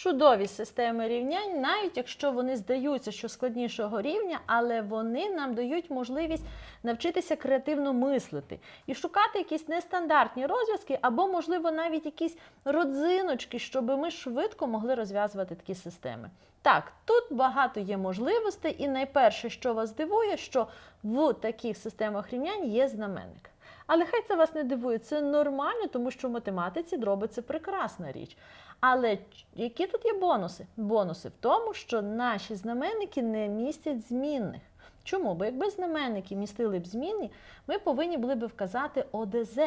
чудові системи рівнянь, навіть якщо вони здаються, що складнішого рівня, але вони нам дають можливість навчитися креативно мислити і шукати якісь нестандартні розв'язки, або, можливо, навіть якісь родзиночки, щоб ми швидко могли розв'язувати такі системи. Так, тут багато є можливостей, і найперше, що вас дивує, що в таких системах рівнянь є знаменник. Але хай це вас не дивує, це нормально, тому що в математиці дроби це прекрасна річ. Але які тут є бонуси? Бонуси в тому, що наші знаменники не містять змінних. Чому? Бо якби знаменники містили б змінні, ми повинні були б вказати ОДЗ.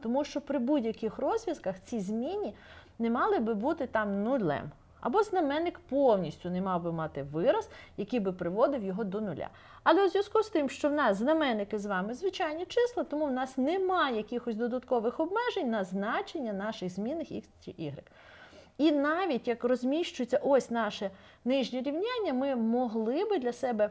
Тому що при будь-яких розв'язках ці змінні не мали би бути там нулем. Або знаменник повністю не мав би мати вираз, який би приводив його до нуля. Але у зв'язку з тим, що в нас знаменники з вами звичайні числа, тому в нас немає якихось додаткових обмежень на значення наших змінних x чи y. І навіть як розміщується ось наше нижнє рівняння, ми могли би для себе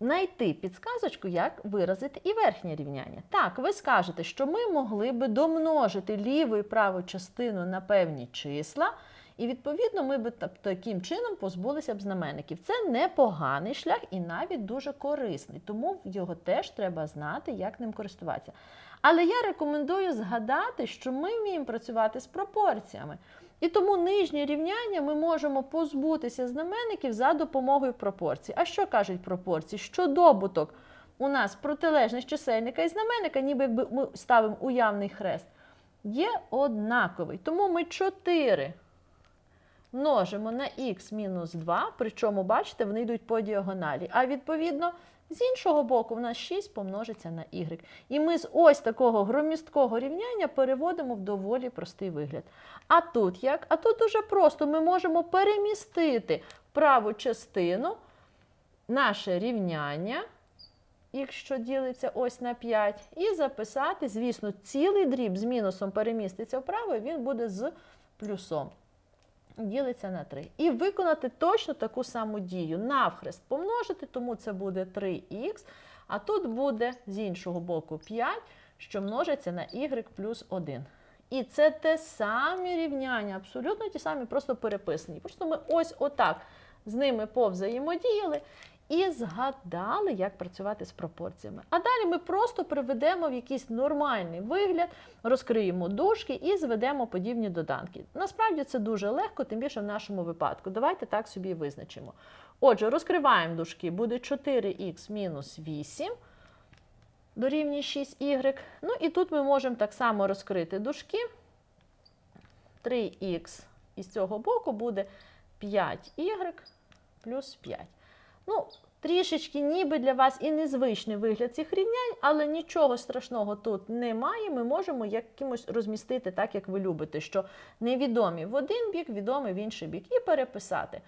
знайти підсказочку, як виразити і верхнє рівняння. Так, ви скажете, що ми могли би домножити ліву і праву частину на певні числа, і відповідно ми та- таким чином позбулися б знаменників. Це непоганий шлях і навіть дуже корисний, тому його теж треба знати, як ним користуватися. Але я рекомендую згадати, що ми вміємо працювати з пропорціями. І тому нижнє рівняння ми можемо позбутися знаменників за допомогою пропорцій. А що кажуть пропорції? Що добуток у нас протилежність чисельника і знаменника, ніби якби ми ставимо уявний хрест, є однаковий. Тому ми 4 множимо на х мінус 2, причому, бачите, вони йдуть по діагоналі. А відповідно, з іншого боку, в нас 6 помножиться на y. І ми з ось такого громісткого рівняння переводимо в доволі простий вигляд. А тут як? А тут дуже просто. Ми можемо перемістити праву частину наше рівняння, х, що ділиться ось на 5, і записати, звісно, цілий дріб з мінусом переміститься вправо, і він буде з плюсом. Ділиться на 3. І виконати точно таку саму дію. Навхрест помножити, тому це буде 3х, а тут буде з іншого боку 5, що множиться на y плюс 1. І це те самі рівняння, абсолютно ті самі, просто переписані. Просто ми ось отак з ними повзаємодіяли і згадали, як працювати з пропорціями. А далі ми просто приведемо в якийсь нормальний вигляд, розкриємо дужки і зведемо подібні доданки. Насправді це дуже легко, тим більше в нашому випадку. Давайте так собі визначимо. Отже, розкриваємо дужки, буде 4х мінус 8 дорівнює 6y. Ну і тут ми можемо так само розкрити дужки. 3х із цього боку буде 5y плюс 5. Ну, трішечки ніби для вас і незвичний вигляд цих рівнянь, але нічого страшного тут немає. Ми можемо якимось розмістити так, як ви любите, що невідомі в один бік, відомі в інший бік, і переписати.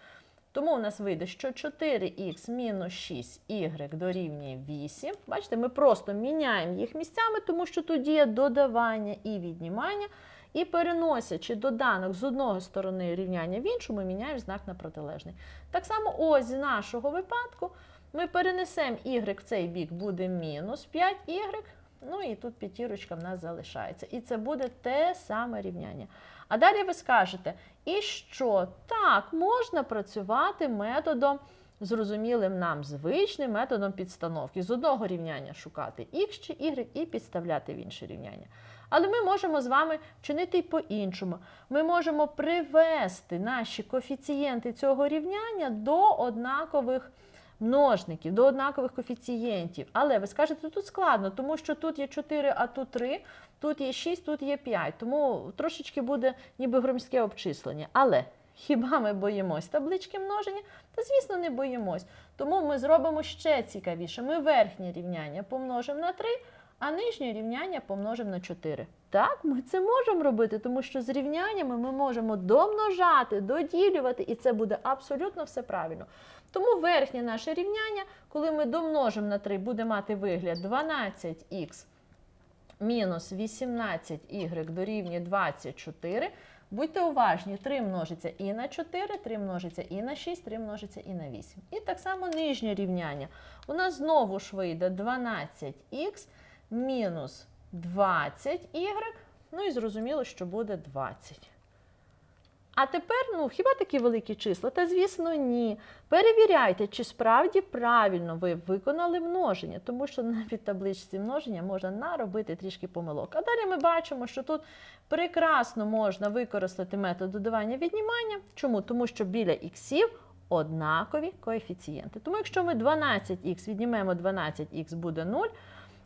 Тому у нас вийде, що 4х мінус 6y дорівнює 8. Бачите, ми просто міняємо їх місцями, тому що тут є додавання і віднімання. І переносячи доданок з одної сторони рівняння в іншу, ми міняємо знак на протилежний. Так само, ось з нашого випадку ми перенесемо y в цей бік, буде мінус 5y. Ну і тут п'ятірочка в нас залишається. І це буде те саме рівняння. А далі ви скажете, і що? Так, можна працювати методом, зрозумілим нам звичним методом підстановки. З одного рівняння шукати x чи y і підставляти в інше рівняння. Але ми можемо з вами вчинити й по-іншому. Ми можемо привести наші коефіцієнти цього рівняння до однакових множників, до однакових коефіцієнтів. Але ви скажете, тут складно, тому що тут є 4, а тут 3, тут є 6, тут є 5. Тому трошечки буде ніби громістке обчислення. Але хіба ми боїмось таблички множення? Та, звісно, не боїмось. Тому ми зробимо ще цікавіше. Ми верхнє рівняння помножимо на 3, а нижнє рівняння помножимо на 4. Так, ми це можемо робити, тому що з рівняннями ми можемо домножати, доділювати, і це буде абсолютно все правильно. Тому верхнє наше рівняння, коли ми домножимо на 3, буде мати вигляд 12х мінус 18y дорівнює 24. Будьте уважні, 3 множиться і на 4, 3 множиться і на 6, 3 множиться і на 8. І так само нижнє рівняння. У нас знову ж вийде 12х мінус 20y. Ну і зрозуміло, що буде 20. А тепер, ну, хіба такі великі числа? Та звісно, ні. Перевіряйте, чи справді правильно ви виконали множення, тому що навіть табличці множення можна наробити трішки помилок. А далі ми бачимо, що тут прекрасно можна використати метод додавання віднімання. Чому? Тому що біля іксів однакові коефіцієнти. Тому якщо ми 12х віднімемо 12х буде 0,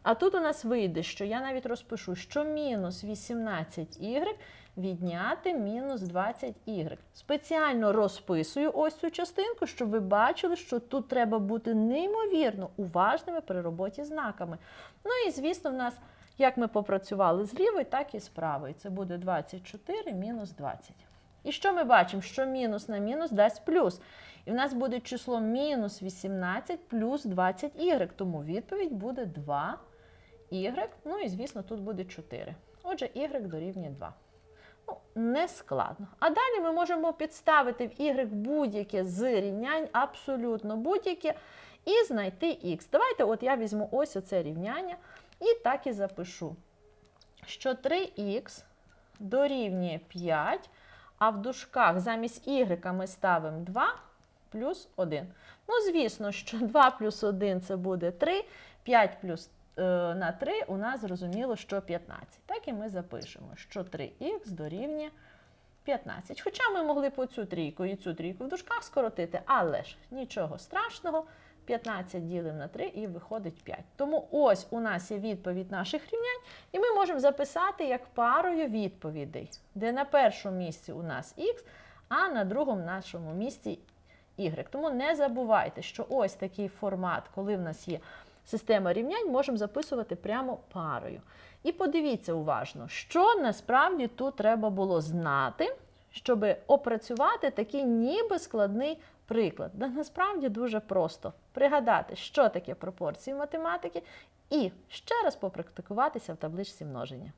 а тут у нас вийде, що я навіть розпишу, що мінус 18y відняти мінус 20y. Спеціально розписую ось цю частинку, щоб ви бачили, що тут треба бути неймовірно уважними при роботі знаками. Ну і звісно, в нас, як ми попрацювали з лівої, так і з правої. Це буде 24 мінус 20. І що ми бачимо? Що мінус на мінус дасть плюс. І в нас буде число мінус 18 плюс 20y, тому відповідь буде 2 y, ну і звісно, тут буде 4. Отже, y дорівнює 2. Ну, не складно. А далі ми можемо підставити в y будь-яке з рівнянь, абсолютно будь-яке, і знайти x. Давайте, от я візьму ось оце рівняння і так і запишу, що 3х дорівнює 5, а в дужках замість y ми ставимо 2 плюс 1. Ну, звісно, що 2 плюс 1 це буде 3, 5 плюс на 3 у нас зрозуміло, що 15. Так і ми запишемо, що 3х дорівнює 15. Хоча ми могли по цю трійку і цю трійку в дужках скоротити, але ж нічого страшного. 15 ділимо на 3 і виходить 5. Тому ось у нас є відповідь наших рівнянь, і ми можемо записати як парою відповідей, де на першому місці у нас х, а на другому нашому місці y. Тому не забувайте, що ось такий формат, коли в нас є система рівнянь, можемо записувати прямо парою. І подивіться уважно, що насправді тут треба було знати, щоб опрацювати такий ніби складний приклад. Да насправді дуже просто пригадати, що таке пропорції математики, і ще раз попрактикуватися в табличці множення.